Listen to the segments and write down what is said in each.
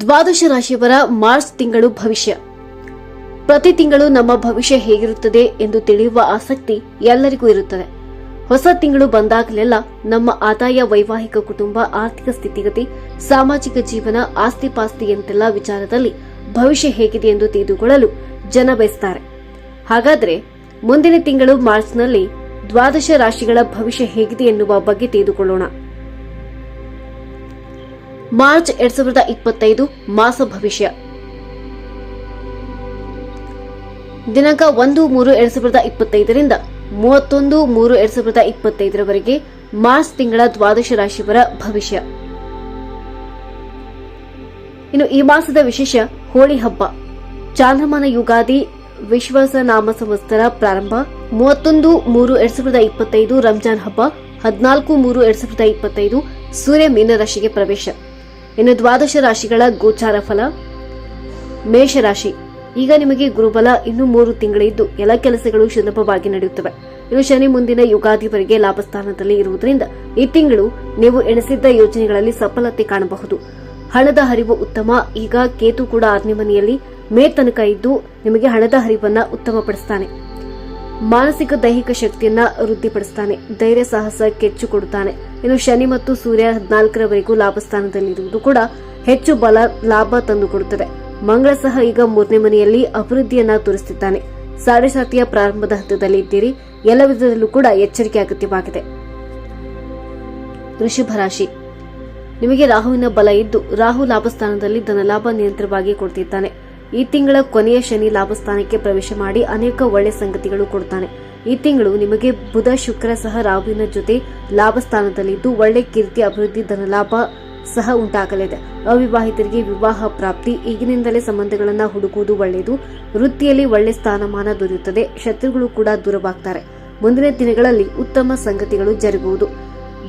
ದ್ವಾದಶ ರಾಶಿಯವರ ಮಾರ್ಚ್ ತಿಂಗಳು ಭವಿಷ್ಯ. ಪ್ರತಿ ತಿಂಗಳು ನಮ್ಮ ಭವಿಷ್ಯ ಹೇಗಿರುತ್ತದೆ ಎಂದು ತಿಳಿಯುವ ಆಸಕ್ತಿ ಎಲ್ಲರಿಗೂ ಇರುತ್ತದೆ. ಹೊಸ ತಿಂಗಳು ಬಂದಾಗಲೆಲ್ಲ ನಮ್ಮ ಆದಾಯ, ವೈವಾಹಿಕ ಕುಟುಂಬ, ಆರ್ಥಿಕ ಸ್ಥಿತಿಗತಿ, ಸಾಮಾಜಿಕ ಜೀವನ ಆಸ್ತಿ ಪಾಸ್ತಿಯಂತೆಲ್ಲ ವಿಚಾರದಲ್ಲಿ ಭವಿಷ್ಯ ಹೇಗಿದೆ ಎಂದು ತಿಳಿದುಕೊಳ್ಳಲು ಜನ ಬಯಸ್ತಾರೆ. ಹಾಗಾದ್ರೆ ಮುಂದಿನ ತಿಂಗಳು ಮಾರ್ಚ್ನಲ್ಲಿ ದ್ವಾದಶ ರಾಶಿಗಳ ಭವಿಷ್ಯ ಹೇಗಿದೆ ಎನ್ನುವ ಬಗ್ಗೆ ತಿಳಿದುಕೊಳ್ಳೋಣ. ಮಾರ್ಚ್ ಎರಡ್ ಸಾವಿರದ ಇಪ್ಪತ್ತೈದು ಮಾಸ ಭವಿಷ್ಯ. ದಿನಾಂಕ ಒಂದು ಮೂರು ಎರಡ್ ಸಾವಿರದ ಇಪ್ಪತ್ತೈದರಿಂದ ಮೂವತ್ತೊಂದು ಮೂರು ಎರಡ್ ಸಾವಿರದ ಇಪ್ಪತ್ತೈದರವರೆಗೆ ಮಾರ್ಚ್ ತಿಂಗಳ ದ್ವಾದಶ ರಾಶಿಯವರ ಭವಿಷ್ಯ. ಇನ್ನು ಈ ಮಾಸದ ವಿಶೇಷ ಹೋಳಿ ಹಬ್ಬ. ಚಾಂದ್ರಮಾನ ಯುಗಾದಿ ವಿಶ್ವಾಸ ನಾಮ ಸಂವತ್ಸರ ಪ್ರಾರಂಭ ಮೂವತ್ತೊಂದು ಮೂರು ಎರಡ್ ಸಾವಿರದ ಇಪ್ಪತ್ತೈದು ರಂಜಾನ್ ಹಬ್ಬ ಹದಿನಾಲ್ಕು ಮೂರು ಎರಡ್ ಸಾವಿರದ ಇಪ್ಪತ್ತೈದು ಸೂರ್ಯ ಮೀನರಾಶಿಗೆ ಪ್ರವೇಶ. ಇನ್ನು ದ್ವಾದಶ ರಾಶಿಗಳ ಗೋಚಾರ ಫಲ. ಮೇಷರಾಶಿ ಈಗ ನಿಮಗೆ ಗುರುಬಲ ಇನ್ನು ಮೂರು ತಿಂಗಳಿದ್ದು ಎಲ್ಲ ಕೆಲಸಗಳು ಸುಲಭವಾಗಿ ನಡೆಯುತ್ತವೆ. ಇನ್ನು ಶನಿ ಮುಂದಿನ ಯುಗಾದಿವರೆಗೆ ಲಾಭಸ್ಥಾನದಲ್ಲಿ ಇರುವುದರಿಂದ, ಈ ತಿಂಗಳು ನೀವು ಎಣಿಸಿದ್ದ ಯೋಜನೆಗಳಲ್ಲಿ ಸಫಲತೆ ಕಾಣಬಹುದು. ಹಣದ ಹರಿವು ಉತ್ತಮ. ಈಗ ಕೇತು ಕೂಡ ಆರನೇ ಮನೆಯಲ್ಲಿ ಮೇ ತನಕ ಇದ್ದು, ನಿಮಗೆ ಹಣದ ಹರಿವನ್ನ ಉತ್ತಮಪಡಿಸ್ತಾನೆ. ಮಾನಸಿಕ ದೈಹಿಕ ಶಕ್ತಿಯನ್ನ ವೃದ್ಧಿಪಡಿಸ್ತಾನೆ. ಧೈರ್ಯ ಸಾಹಸ ಕೆಚ್ಚು ಕೊಡುತ್ತಾನೆ ಇನ್ನು ಶನಿ ಮತ್ತು ಸೂರ್ಯ ಹದಿನಾಲ್ಕರವರೆಗೂ ಲಾಭಸ್ಥಾನದಲ್ಲಿರುವುದು ಕೂಡ ಹೆಚ್ಚು ಬಲ, ಲಾಭ ತಂದುಕೊಡುತ್ತದೆ ಮಂಗಳ ಸಹ ಈಗ ಮೂರನೇ ಮನೆಯಲ್ಲಿ ಅಭಿವೃದ್ಧಿಯನ್ನ ತೋರಿಸುತ್ತಿದ್ದಾನೆ ಸಾಡೆ ಸಾತಿಯ ಪ್ರಾರಂಭದ ಹಂತದಲ್ಲಿ ಇದ್ದೀರಿ. ಎಲ್ಲ ವಿಧದಲ್ಲೂ ಕೂಡ ಎಚ್ಚರಿಕೆ ಅಗತ್ಯವಾಗಿದೆ. ವೃಷಭ ರಾಶಿ. ನಿಮಗೆ ರಾಹುವಿನ ಬಲ ಇದ್ದು ರಾಹು ಲಾಭಸ್ಥಾನದಲ್ಲಿ ಧನಲಾಭ ನಿಯಂತ್ರವಾಗಿ ಕೊಡ್ತಿದ್ದಾನೆ. ಈ ತಿಂಗಳ ಕೊನೆಯ ಶನಿ ಲಾಭಸ್ಥಾನಕ್ಕೆ ಪ್ರವೇಶ ಮಾಡಿ ಅನೇಕ ಒಳ್ಳೆ ಸಂಗತಿಗಳು ಕೊಡ್ತಾನೆ. ಈ ತಿಂಗಳು ನಿಮಗೆ ಬುಧ, ಶುಕ್ರ ಸಹ ರಾಹುವಿನ ಜೊತೆ ಲಾಭಸ್ಥಾನದಲ್ಲಿದ್ದು ಒಳ್ಳೆ ಕೀರ್ತಿ, ಅಭಿವೃದ್ಧಿ, ಧನಲಾಭ ಸಹ ಉಂಟಾಗಲಿದೆ. ಅವಿವಾಹಿತರಿಗೆ ವಿವಾಹ ಪ್ರಾಪ್ತಿ, ಈಗಿನಿಂದಲೇ ಸಂಬಂಧಗಳನ್ನು ಹುಡುಕುವುದು ಒಳ್ಳೆಯದು. ವೃತ್ತಿಯಲ್ಲಿ ಒಳ್ಳೆ ಸ್ಥಾನಮಾನ ದೊರೆಯುತ್ತದೆ. ಶತ್ರುಗಳು ಕೂಡ ದೂರವಾಗ್ತಾರೆ. ಮುಂದಿನ ದಿನಗಳಲ್ಲಿ ಉತ್ತಮ ಸಂಗತಿಗಳು ಜರುಗುವುದು.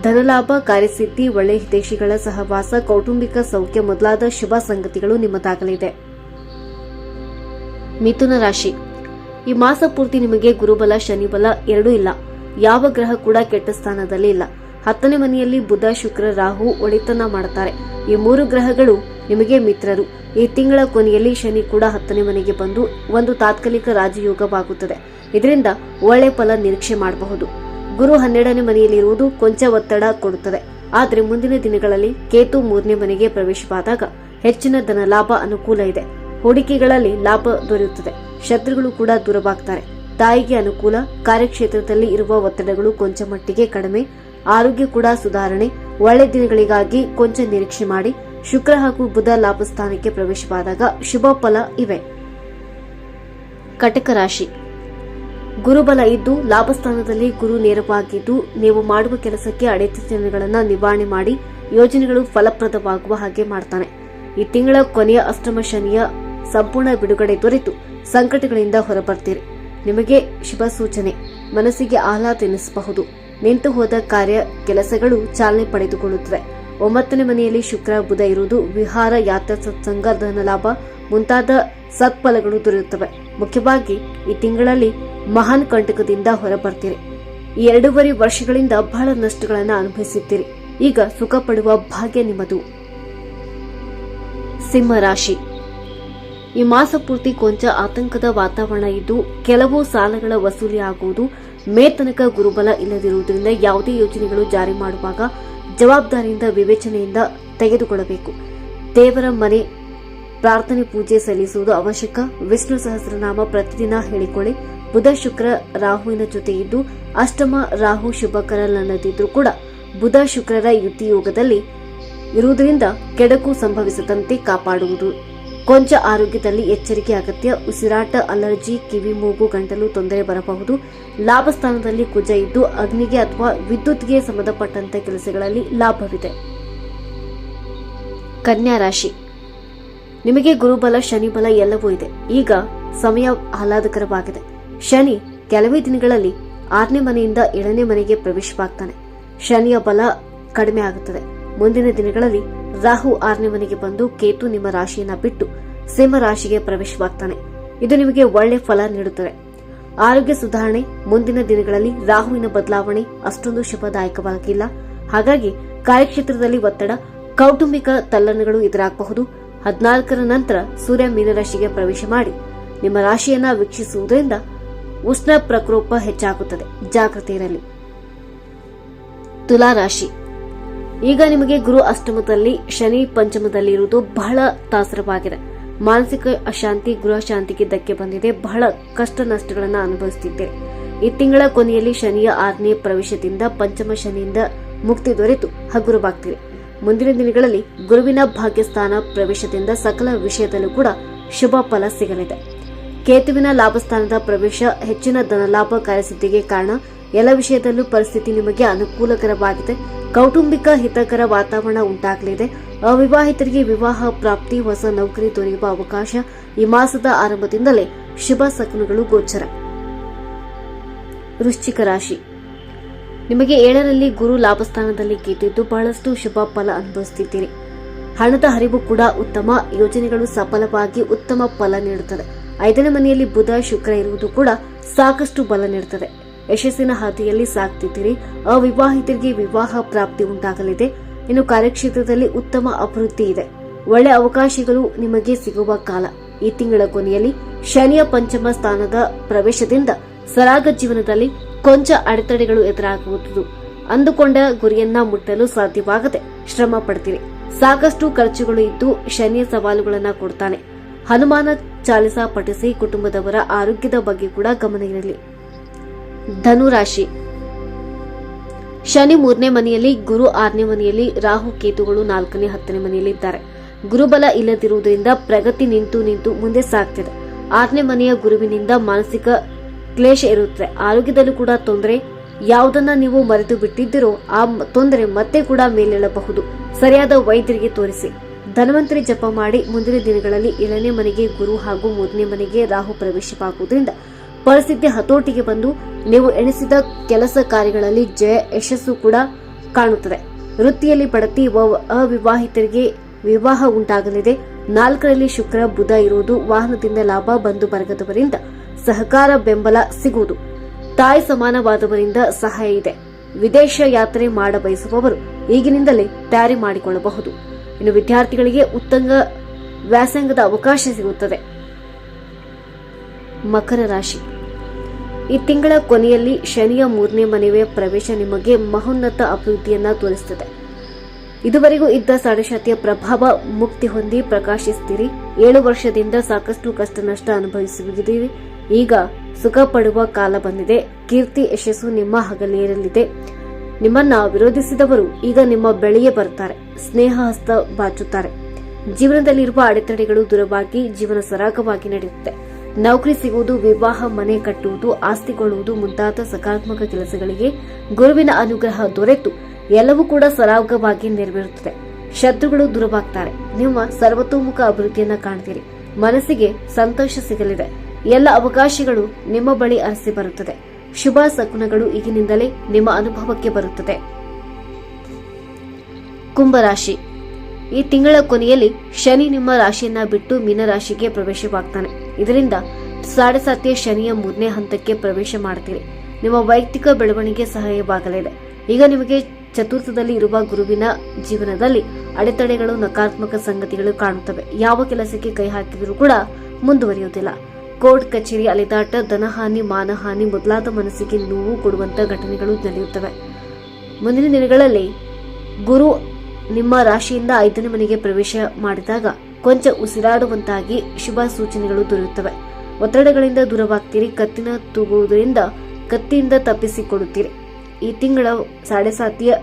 ಧನಲಾಭ, ಕಾರ್ಯಸಿದ್ಧಿ, ಒಳ್ಳೆ ಹಿತೈಷಿಗಳ ಸಹವಾಸ, ಕೌಟುಂಬಿಕ ಸೌಖ್ಯ ಮೊದಲಾದ ಶುಭ ಸಂಗತಿಗಳು ನಿಮ್ಮದಾಗಲಿದೆ. ಮಿಥುನ ರಾಶಿ. ಈ ಮಾಸ ಪೂರ್ತಿ ನಿಮಗೆ ಗುರುಬಲ, ಶನಿಬಲ ಎರಡೂ ಇಲ್ಲ. ಯಾವ ಗ್ರಹ ಕೂಡ ಕೆಟ್ಟ ಸ್ಥಾನದಲ್ಲಿ ಇಲ್ಲ. ಹತ್ತನೇ ಮನೆಯಲ್ಲಿ ಬುಧ, ಶುಕ್ರ, ರಾಹು ಒಳಿತನ ಮಾಡುತ್ತಾರೆ ಈ ಮೂರು ಗ್ರಹಗಳು ನಿಮಗೆ ಮಿತ್ರರು. ಈ ತಿಂಗಳ ಕೊನೆಯಲ್ಲಿ ಶನಿ ಕೂಡ ಹತ್ತನೇ ಮನೆಗೆ ಬಂದು ಒಂದು ತಾತ್ಕಾಲಿಕ ರಾಜಯೋಗವಾಗುತ್ತದೆ. ಇದರಿಂದ ಒಳ್ಳೆ ಫಲ ನಿರೀಕ್ಷೆ ಮಾಡಬಹುದು. ಗುರು ಹನ್ನೆರಡನೇ ಮನೆಯಲ್ಲಿರುವುದು ಕೊಂಚ ಒತ್ತಡ ಕೊಡುತ್ತದೆ. ಆದರೆ ಮುಂದಿನ ದಿನಗಳಲ್ಲಿ ಕೇತು ಮೂರನೇ ಮನೆಗೆ ಪ್ರವೇಶವಾದಾಗ ಹೆಚ್ಚಿನ ಧನ ಲಾಭ ಅನುಕೂಲ ಇದೆ. ಹೂಡಿಕೆಗಳಲ್ಲಿ ಲಾಭ ದೊರೆಯುತ್ತದೆ. ಶತ್ರುಗಳು ಕೂಡ ದೂರವಾಗ್ತಾರೆ. ತಾಯಿಗೆ ಅನುಕೂಲ, ಕಾರ್ಯಕ್ಷೇತ್ರದಲ್ಲಿ ಇರುವ ಒತ್ತಡಗಳು ಕೊಂಚ ಮಟ್ಟಿಗೆ ಕಡಿಮೆ, ಆರೋಗ್ಯ ಕೂಡ ಸುಧಾರಣೆ, ಒಳ್ಳೆ ದಿನಗಳಿಗಾಗಿ ಕೊಂಚ ನಿರೀಕ್ಷೆ ಮಾಡಿ, ಶುಕ್ರ ಹಾಗೂ ಬುಧ ಲಾಭ ಸ್ಥಾನಕ್ಕೆ ಪ್ರವೇಶವಾದಾಗ ಶುಭ ಫಲ ಇವೆ. ಕಟಕ ರಾಶಿ. ಗುರುಬಲ ಇದ್ದು ಲಾಭಸ್ಥಾನದಲ್ಲಿ ಗುರು ನೇರವಾಗಿದ್ದು ನೀವು ಮಾಡುವ ಕೆಲಸಕ್ಕೆ ಅಡೆತಡೆಗಳನ್ನು ನಿವಾರಣೆ ಮಾಡಿ ಯೋಜನೆಗಳು ಫಲಪ್ರದವಾಗುವ ಹಾಗೆ ಮಾಡ್ತಾನೆ. ಈ ತಿಂಗಳ ಕೊನೆಯ ಅಷ್ಟಮ ಶನಿಯ ಸಂಪೂರ್ಣ ಬಿಡುಗಡೆ ದೊರೆತು. ಸಂಕಟಗಳಿಂದ ಹೊರಬರ್ತೀರಿ. ನಿಮಗೆ ಶುಭ ಸೂಚನೆ. ಮನಸ್ಸಿಗೆ ಆಹ್ಲಾದ ಎನಿಸಬಹುದು ನಿಂತು ಹೋದ ಕಾರ್ಯ ಕೆಲಸಗಳು ಚಾಲನೆ ಪಡೆದುಕೊಳ್ಳುತ್ತವೆ. ಒಂಬತ್ತನೇ ಮನೆಯಲ್ಲಿ ಶುಕ್ರ, ಬುಧ ಇರುವುದು ವಿಹಾರ, ಯಾತ್ರಾ, ಸತ್ಸಂಗ ಧನಲಾಭ ಮುಂತಾದ ಸತ್ಫಲಗಳು ದೊರೆಯುತ್ತವೆ. ಮುಖ್ಯವಾಗಿ ಈ ತಿಂಗಳಲ್ಲಿ ಮಹಾನ್ ಕಂಟಕದಿಂದ ಹೊರಬರ್ತೀರಿ. ಈ ಎರಡೂವರೆ ವರ್ಷಗಳಿಂದ ಬಹಳ ನಷ್ಟಗಳನ್ನು ಅನುಭವಿಸುತ್ತೀರಿ ಈಗ ಸುಖ ಪಡುವ ಭಾಗ್ಯ ನಿಮ್ಮದು. ಸಿಂಹ ರಾಶಿ ಈ ಮಾಸ ಪೂರ್ತಿ ಕೊಂಚ ಆತಂಕದ ವಾತಾವರಣ ಇದ್ದು ಕೆಲವು ಸಾಲಗಳ ವಸೂಲಿ ಆಗುವುದು ಮೇ ತನಕ ಗುರುಬಲ ಇಲ್ಲದಿರುವುದರಿಂದ ಯಾವುದೇ ಯೋಜನೆಗಳು ಜಾರಿ ಮಾಡುವಾಗ ಜವಾಬ್ದಾರಿಯಿಂದ ವಿವೇಚನೆಯಿಂದ ತೆಗೆದುಕೊಳ್ಳಬೇಕು. ದೇವರ ಮನೆ ಪ್ರಾರ್ಥನೆ ಪೂಜೆ ಸಲ್ಲಿಸುವುದು ಅವಶ್ಯಕ. ವಿಷ್ಣು ಸಹಸ್ರನಾಮ ಪ್ರತಿದಿನ ಹೇಳಿಕೊಳ್ಳಿ. ಬುಧ, ಶುಕ್ರ, ರಾಹುವಿನ ಜೊತೆ ಇದ್ದು ಅಷ್ಟಮ ರಾಹು ಶುಭಕರನಲ್ಲದಿದ್ರೂ ಕೂಡ ಬುಧ, ಶುಕ್ರರ ಯುತಿಯೋಗದಲ್ಲಿ ಇರುವುದರಿಂದ ಕೆಡಕು ಸಂಭವಿಸದಂತೆ ಕಾಪಾಡುವುದು. ಕೊಂಚ ಆರೋಗ್ಯದಲ್ಲಿ ಎಚ್ಚರಿಕೆ ಅಗತ್ಯ. ಉಸಿರಾಟ, ಅಲರ್ಜಿ, ಕಿವಿ ಮೂಗು, ಗಂಟಲು ತೊಂದರೆ ಬರಬಹುದು. ಲಾಭ ಸ್ಥಾನದಲ್ಲಿ ಕುಜ ಇದ್ದು ಅಗ್ನಿಗೆ ಅಥವಾ ವಿದ್ಯುತ್ಗೆ ಸಂಬಂಧಪಟ್ಟಂತ ಕೆಲಸಗಳಲ್ಲಿ ಲಾಭವಿದೆ. ಕನ್ಯಾ ರಾಶಿ. ನಿಮಗೆ ಗುರುಬಲ ಶನಿ ಬಲ ಎಲ್ಲವೂ ಇದೆ. ಈಗ ಸಮಯ ಆಹ್ಲಾದಕರವಾಗಿದೆ. ಶನಿ ಕೆಲವೇ ದಿನಗಳಲ್ಲಿ ಆರನೇ ಮನೆಯಿಂದ ಏಳನೇ ಮನೆಗೆ ಪ್ರವೇಶವಾಗ್ತಾನೆ. ಶನಿಯ ಬಲ ಕಡಿಮೆ ಆಗುತ್ತದೆ. ಮುಂದಿನ ದಿನಗಳಲ್ಲಿ ರಾಹು ಆರನೇ ಮನೆಗೆ ಬಂದು ಕೇತು ನಿಮ್ಮ ರಾಶಿಯನ್ನ ಬಿಟ್ಟು ಸಿಂಹ ರಾಶಿಗೆ ಪ್ರವೇಶವಾಗ್ತಾನೆ. ಇದು ನಿಮಗೆ ಒಳ್ಳೆ ಫಲ ನೀಡುತ್ತದೆ. ಆರೋಗ್ಯ ಸುಧಾರಣೆ, ಮುಂದಿನ ದಿನಗಳಲ್ಲಿ ರಾಹುವಿನ ಬದಲಾವಣೆ ಅಷ್ಟೊಂದು ಶುಭದಾಯಕವಾಗಿಲ್ಲ. ಹಾಗಾಗಿ ಕಾರ್ಯಕ್ಷೇತ್ರದಲ್ಲಿ ಒತ್ತಡ, ಕೌಟುಂಬಿಕ ತಲ್ಲಣಗಳು ಎದುರಾಗಬಹುದು. ಹದಿನಾಲ್ಕರ ನಂತರ ಸೂರ್ಯ ಮೀನರಾಶಿಗೆ ಪ್ರವೇಶ ಮಾಡಿ ನಿಮ್ಮ ರಾಶಿಯನ್ನ ವೀಕ್ಷಿಸುವುದರಿಂದ ಉಷ್ಣ ಪ್ರಕೋಪ ಹೆಚ್ಚಾಗುತ್ತದೆ. ಜಾಗೃತಿ ಇರಲಿ. ತುಲಾ ರಾಶಿ. ಈಗ ನಿಮಗೆ ಗುರು ಅಷ್ಟಮದಲ್ಲಿ ಶನಿ ಪಂಚಮದಲ್ಲಿ ಇರುವುದು ಬಹಳ ತಾಸರವಾಗಿದೆ. ಮಾನಸಿಕ ಅಶಾಂತಿ, ಗೃಹ ಶಾಂತಿಗೆ ಧಕ್ಕೆ ಬಂದಿದೆ. ಬಹಳ ಕಷ್ಟ ನಷ್ಟಗಳನ್ನು ಅನುಭವಿಸುತ್ತಿದ್ದೆ ಈ ತಿಂಗಳ ಕೊನೆಯಲ್ಲಿ ಶನಿಯ ಆರನೇ ಪ್ರವೇಶದಿಂದ ಪಂಚಮ ಶನಿಯಿಂದ ಮುಕ್ತಿ ದೊರೆತು. ಹಗುರವಾಗ್ತಿದೆ. ಮುಂದಿನ ದಿನಗಳಲ್ಲಿ ಗುರುವಿನ ಭಾಗ್ಯಸ್ಥಾನ ಪ್ರವೇಶದಿಂದ ಸಕಲ ವಿಷಯದಲ್ಲೂ ಕೂಡ ಶುಭ ಫಲ ಸಿಗಲಿದೆ. ಕೇತುವಿನ ಲಾಭಸ್ಥಾನದ ಪ್ರವೇಶ ಹೆಚ್ಚಿನ ಧನಲಾಭ ಕಾರ್ಯಸಿದ್ಧಿಗೆ ಕಾರಣ ಎಲ್ಲ ವಿಷಯದಲ್ಲೂ ಪರಿಸ್ಥಿತಿ ನಿಮಗೆ ಅನುಕೂಲಕರವಾಗಿದೆ. ಕೌಟುಂಬಿಕ ಹಿತಕರ ವಾತಾವರಣ ಉಂಟಾಗಲಿದೆ. ಅವಿವಾಹಿತರಿಗೆ ವಿವಾಹ ಪ್ರಾಪ್ತಿ, ಹೊಸ ನೌಕರಿ ದೊರೆಯುವ ಅವಕಾಶ ಈ ಮಾಸದ ಆರಂಭದಿಂದಲೇ ಶುಭ ಸಕನಗಳು ಗೋಚರ. ವೃಶ್ಚಿಕ ರಾಶಿ. ನಿಮಗೆ ಏಳರಲ್ಲಿ ಗುರು ಲಾಭಸ್ಥಾನದಲ್ಲಿ ಗೆದ್ದಿದ್ದು ಬಹಳಷ್ಟು ಶುಭ ಫಲ ಅನುಭವಿಸುತ್ತಿದ್ದೀರಿ ಹಣದ ಹರಿವು ಕೂಡ ಉತ್ತಮ. ಯೋಜನೆಗಳು ಸಫಲವಾಗಿ ಉತ್ತಮ ಫಲ ನೀಡುತ್ತದೆ. ಐದನೇ ಮನೆಯಲ್ಲಿ ಬುಧ, ಶುಕ್ರ ಇರುವುದು ಕೂಡ ಸಾಕಷ್ಟು ಬಲ ನೀಡುತ್ತದೆ. ಯಶಸ್ಸಿನ ಹಾದಿಯಲ್ಲಿ ಸಾಗ್ತಿದ್ದೀರಿ ಅವಿವಾಹಿತರಿಗೆ ವಿವಾಹ ಪ್ರಾಪ್ತಿ ಉಂಟಾಗಲಿದೆ. ಇನ್ನು ಕಾರ್ಯಕ್ಷೇತ್ರದಲ್ಲಿ ಉತ್ತಮ ಅಭಿವೃದ್ಧಿ ಇದೆ. ಒಳ್ಳೆ ಅವಕಾಶಗಳು ನಿಮಗೆ ಸಿಗುವ ಕಾಲ. ಈ ತಿಂಗಳ ಕೊನೆಯಲ್ಲಿ ಶನಿಯ ಪಂಚಮ ಸ್ಥಾನದ ಪ್ರವೇಶದಿಂದ ಸರಾಗ ಜೀವನದಲ್ಲಿ ಕೊಂಚ ಅಡೆತಡೆಗಳು ಎದುರಾಗುವುದು. ಅಂದುಕೊಂಡ ಗುರಿಯನ್ನ ಮುಟ್ಟಲು ಸಾಧ್ಯವಾಗದೆ ಶ್ರಮ ಪಡ್ತೀರಿ. ಸಾಕಷ್ಟು ಖರ್ಚುಗಳು ಇದ್ದು ಶನಿಯ ಸವಾಲುಗಳನ್ನ ಕೊಡ್ತಾನೆ. ಹನುಮಾನ ಚಾಲಿಸ ಪಠಿಸಿ ಕುಟುಂಬದವರ ಆರೋಗ್ಯದ ಬಗ್ಗೆ ಕೂಡ ಗಮನ ಇರಲಿ. ಧನುರಾಶಿ. ಶನಿ ಮೂರನೇ ಮನೆಯಲ್ಲಿ, ಗುರು ಆರನೇ ಮನೆಯಲ್ಲಿ, ರಾಹು ಕೇತುಗಳು ನಾಲ್ಕನೇ, ಹತ್ತನೇ ಮನೆಯಲ್ಲಿ ಇದ್ದಾರೆ. ಗುರುಬಲ ಇಲ್ಲದಿರುವುದರಿಂದ ಪ್ರಗತಿ ನಿಂತು ನಿಂತು ಮುಂದೆ ಸಾಗ್ತಿದೆ. ಆರನೇ ಮನೆಯ ಗುರುವಿನಿಂದ ಮಾನಸಿಕ ಕ್ಲೇಶ ಇರುತ್ತದೆ ಆರೋಗ್ಯದಲ್ಲೂ ಕೂಡ ತೊಂದರೆ. ಯಾವುದನ್ನ ನೀವು ಮರೆತು ಬಿಟ್ಟಿದ್ದೀರೋ ಆ ತೊಂದರೆ ಮತ್ತೆ ಕೂಡ ಮೇಲೇಳಬಹುದು. ಸರಿಯಾದ ವೈದ್ಯರಿಗೆ ತೋರಿಸಿ. ಧನ್ವಂತರಿ ಜಪ ಮಾಡಿ ಮುಂದಿನ ದಿನಗಳಲ್ಲಿ ಏಳನೇ ಮನೆಗೆ ಗುರು ಹಾಗೂ ಮೂರನೇ ಮನೆಗೆ ರಾಹು ಪ್ರವೇಶವಾಗುವುದರಿಂದ ಪರಿಸ್ಥಿತಿ ಹತೋಟಿಗೆ ಬಂದು ನೀವು ಎಣಿಸಿದ ಕೆಲಸ ಕಾರ್ಯಗಳಲ್ಲಿ ಜಯ, ಯಶಸ್ಸು ಕೂಡ ಕಾಣುತ್ತದೆ. ವೃತ್ತಿಯಲ್ಲಿ ಬಡತಿ ಅವಿವಾಹಿತರಿಗೆ ವಿವಾಹ ಉಂಟಾಗಲಿದೆ. ನಾಲ್ಕರಲ್ಲಿ ಶುಕ್ರ, ಬುಧ ಇರುವುದು ವಾಹನದಿಂದ ಲಾಭ ಬಂದು ಬರಗದವರಿಂದ ಸಹಕಾರ ಬೆಂಬಲ ಸಿಗುವುದು. ತಾಯಿ ಸಮಾನವಾದವರಿಂದ ಸಹಾಯ ಇದೆ. ವಿದೇಶ ಯಾತ್ರೆ ಮಾಡ ಬಯಸುವವರು ಈಗಿನಿಂದಲೇ ತಯಾರಿ ಮಾಡಿಕೊಳ್ಳಬಹುದು. ಇನ್ನು ವಿದ್ಯಾರ್ಥಿಗಳಿಗೆ ಉತ್ತಂಗ ವ್ಯಾಸಂಗದ ಅವಕಾಶ ಸಿಗುತ್ತದೆ. ಮಕರ ರಾಶಿ. ಈ ತಿಂಗಳ ಕೊನೆಯಲ್ಲಿ ಶನಿಯ ಮೂರನೇ ಮನೆಯ ಪ್ರವೇಶ ನಿಮಗೆ ಮಹೋನ್ನತ ಅಭಿವೃದ್ಧಿಯನ್ನ ತೋರಿಸುತ್ತದೆ ಇದುವರೆಗೂ ಇದ್ದ ಸಾಡಶಾತಿಯ ಪ್ರಭಾವ ಮುಕ್ತಿ ಹೊಂದಿ ಪ್ರಕಾಶಿಸ್ತೀರಿ. ಏಳು ವರ್ಷದಿಂದ ಸಾಕಷ್ಟು ಕಷ್ಟ ನಷ್ಟ ಅನುಭವಿಸುತ್ತಿದ್ದೀರಿ. ಈಗ ಸುಖ ಪಡುವ ಕಾಲ ಬಂದಿದೆ. ಕೀರ್ತಿ ಯಶಸ್ಸು ನಿಮ್ಮ ಹಗಲೇರಲಿದೆ ನಿಮ್ಮನ್ನ ವಿರೋಧಿಸಿದವರು ಈಗ ನಿಮ್ಮ ಬೆಳೆಯೇ ಬರ್ತಾರೆ ಸ್ನೇಹ ಹಸ್ತ ಬಾಚುತ್ತಾರೆ. ಜೀವನದಲ್ಲಿರುವ ಅಡೆತಡೆಗಳು ದೂರವಾಗಿ ಜೀವನ ಸರಾಗವಾಗಿ ನಡೆಯುತ್ತೆ. ನೌಕರಿ ಸಿಗುವುದು, ವಿವಾಹ, ಮನೆ ಕಟ್ಟುವುದು ಆಸ್ತಿ ಕೊಳ್ಳುವುದು ಮುಂತಾದ ಸಕಾರಾತ್ಮಕ ಕೆಲಸಗಳಿಗೆ ಗುರುವಿನ ಅನುಗ್ರಹ ದೊರೆತು. ಎಲ್ಲವೂ ಕೂಡ ಸರಾಗವಾಗಿ ನೆರವೇರುತ್ತದೆ. ಶತ್ರುಗಳು ದೂರವಾಗ್ತಾರೆ. ನಿಮ್ಮ ಸರ್ವತೋಮುಖ ಅಭಿವೃದ್ಧಿಯನ್ನ ಕಾಣ್ತೀರಿ. ಮನಸ್ಸಿಗೆ ಸಂತೋಷ ಸಿಗಲಿದೆ. ಎಲ್ಲ ಅವಕಾಶಗಳು ನಿಮ್ಮ ಬಳಿ ಅರಸಿ ಬರುತ್ತದೆ. ಶುಭ ಸಗುಣಗಳು ಈಗಿನಿಂದಲೇ ನಿಮ್ಮ ಅನುಭವಕ್ಕೆ ಬರುತ್ತದೆ. ಕುಂಭರಾಶಿ. ಈ ತಿಂಗಳ ಕೊನೆಯಲ್ಲಿ ಶನಿ ನಿಮ್ಮ ರಾಶಿಯನ್ನ ಬಿಟ್ಟು ಮೀನರಾಶಿಗೆ ಪ್ರವೇಶವಾಗ್ತಾನೆ. ಇದರಿಂದ ಸಾಡೆಸಾತಿಯ ಶನಿಯ ಮೂರನೇ ಹಂತಕ್ಕೆ ಪ್ರವೇಶ ಮಾಡ್ತೀರಿ ನಿಮ್ಮ ವೈಯಕ್ತಿಕ ಬೆಳವಣಿಗೆ ಸಹಾಯವಾಗಲಿದೆ. ಈಗ ನಿಮಗೆ ಚತುರ್ಥದಲ್ಲಿ ಇರುವ ಗುರುವಿನ ಜೀವನದಲ್ಲಿ ಅಡೆತಡೆಗಳು, ನಕಾರಾತ್ಮಕ ಸಂಗತಿಗಳು ಕಾಣುತ್ತವೆ. ಯಾವ ಕೆಲಸಕ್ಕೆ ಕೈ ಹಾಕಿದರೂ ಕೂಡ ಮುಂದುವರಿಯುವುದಿಲ್ಲ. ಕೋರ್ಟ್ ಕಚೇರಿ, ಅಲೆದಾಟ, ಧನಹಾನಿ, ಮಾನಹಾನಿ ಮೊದಲಾದ ಮನಸ್ಸಿಗೆ ನೋವು ಕೊಡುವಂತಹ ಘಟನೆಗಳು ನಡೆಯುತ್ತವೆ ಮುಂದಿನ ದಿನಗಳಲ್ಲಿ ಗುರು ನಿಮ್ಮ ರಾಶಿಯಿಂದ ಐದನೇ ಮನೆಗೆ ಪ್ರವೇಶ ಮಾಡಿದಾಗ ಕೊಂಚ ಉಸಿರಾಡುವಂತಾಗಿ ಶುಭ ಸೂಚನೆಗಳು ದೊರೆಯುತ್ತವೆ. ಒತ್ತಡಗಳಿಂದ ದೂರವಾಗ್ತೀರಿ, ಕತ್ತಿನ ತೂಗುವುದರಿಂದ ಕತ್ತಿಯಿಂದ ತಪ್ಪಿಸಿಕೊಳ್ಳುತ್ತೀರಿ. ಈ ತಿಂಗಳ ಸಾಡೆಸಾತಿಯ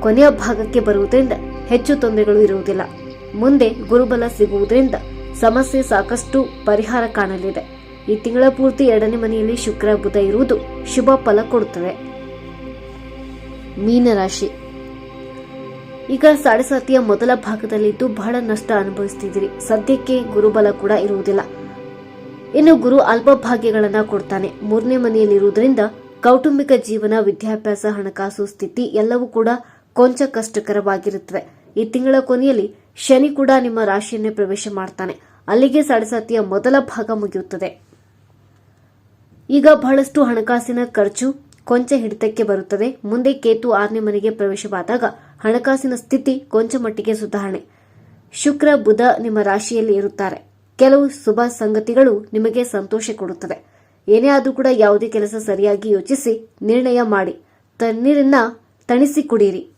ಕೊನೆಯ ಭಾಗಕ್ಕೆ ಬರುವುದರಿಂದ ಹೆಚ್ಚು ತೊಂದರೆಗಳು ಇರುವುದಿಲ್ಲ. ಮುಂದೆ ಗುರುಬಲ ಸಿಗುವುದರಿಂದ ಸಮಸ್ಯೆ ಸಾಕಷ್ಟು ಪರಿಹಾರ ಕಾಣಲಿದೆ. ಈ ತಿಂಗಳ ಪೂರ್ತಿ ಎರಡನೇ ಮನೆಯಲ್ಲಿ ಶುಕ್ರ, ಬುಧ ಇರುವುದು ಶುಭ ಫಲ ಕೊಡುತ್ತದೆ ಮೀನರಾಶಿ. ಈಗ ಸಾಡೆಸಾತಿಯ ಮೊದಲ ಭಾಗದಲ್ಲಿದ್ದು ಬಹಳ ನಷ್ಟ ಅನುಭವಿಸ್ತಿದ್ದೀರಿ. ಸದ್ಯಕ್ಕೆ ಗುರುಬಲ ಕೂಡ ಇರುವುದಿಲ್ಲ. ಇನ್ನು ಗುರು ಅಲ್ಪ ಭಾಗ್ಯಗಳನ್ನ ಕೊಡ್ತಾನೆ. ಮೂರನೇ ಮನೆಯಲ್ಲಿರುವುದರಿಂದ ಕೌಟುಂಬಿಕ ಜೀವನ, ವಿದ್ಯಾಭ್ಯಾಸ, ಹಣಕಾಸು ಸ್ಥಿತಿ ಎಲ್ಲವೂ ಕೂಡ ಕೊಂಚ ಕಷ್ಟಕರವಾಗಿರುತ್ತವೆ. ಈ ತಿಂಗಳ ಕೊನೆಯಲ್ಲಿ ಶನಿ ಕೂಡ ನಿಮ್ಮ ರಾಶಿಯನ್ನೇ ಪ್ರವೇಶ ಮಾಡ್ತಾನೆ. ಅಲ್ಲಿಗೆ ಸಾಡೆಸಾತಿಯ ಮೊದಲ ಭಾಗ ಮುಗಿಯುತ್ತದೆ. ಈಗ ಬಹಳಷ್ಟು ಹಣಕಾಸಿನ ಖರ್ಚು ಕೊಂಚ ಹಿಡಿತಕ್ಕೆ ಬರುತ್ತದೆ. ಮುಂದೆ ಕೇತು ಆರನೇ ಮನೆಗೆ ಪ್ರವೇಶವಾದಾಗ ಹಣಕಾಸಿನ ಸ್ಥಿತಿ ಕೊಂಚ ಮಟ್ಟಿಗೆ ಸುಧಾರಣೆ. ಶುಕ್ರ, ಬುಧ ನಿಮ್ಮ ರಾಶಿಯಲ್ಲಿ ಇರುತ್ತಾರೆ. ಕೆಲವು ಶುಭ ಸಂಗತಿಗಳು ನಿಮಗೆ ಸಂತೋಷ ಕೊಡುತ್ತದೆ ಏನೇ ಆದರೂ ಕೂಡ ಯಾವುದೇ ಕೆಲಸ ಸರಿಯಾಗಿ ಯೋಚಿಸಿ ನಿರ್ಣಯ ಮಾಡಿ. ತಣ್ಣೀರನ್ನ ತಣಿಸಿ ಕುಡಿಯಿರಿ